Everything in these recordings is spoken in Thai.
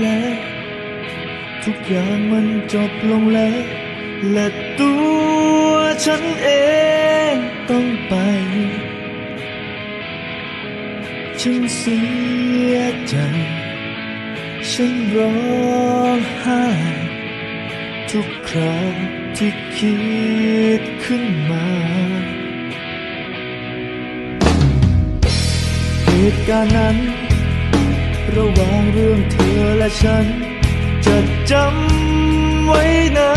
แล้ว ทุกอย่างมันจบลงแล้ว และตัวฉันเองต้องไป ฉันเสียใจ ฉันร้องไห้ทุกครั้งที่คิดขึ้นมาเหตุการณ์นั้น ระหว่างเรื่องเธอและฉัน จะจำไว้นะ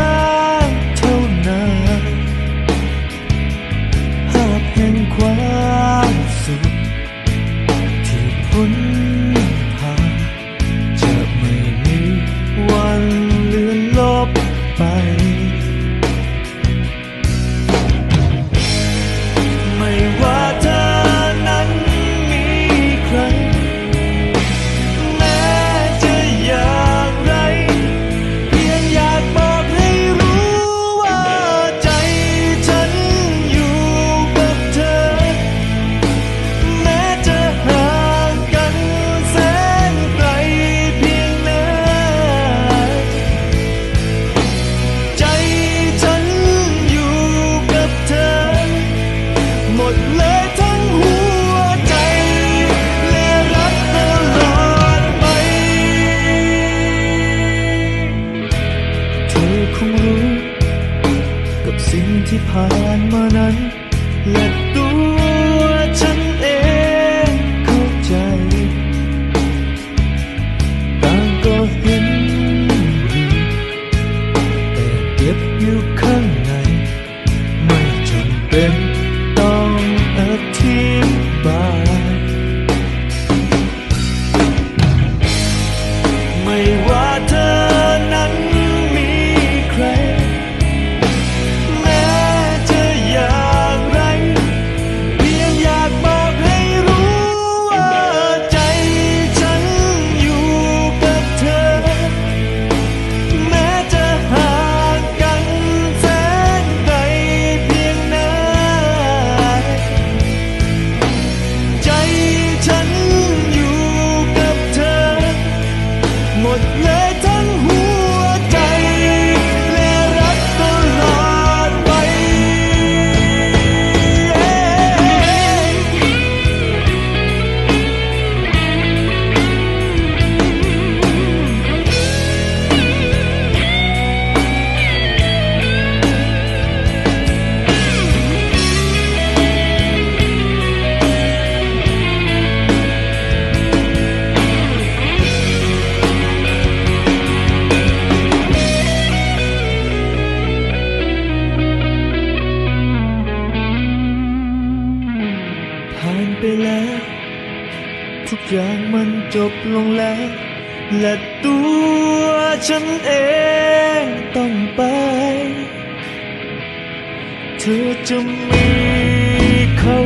แล้ว ทุกอย่างมันจบลงแล้ว และตัวฉันเองต้องไป เธอจะมีเขา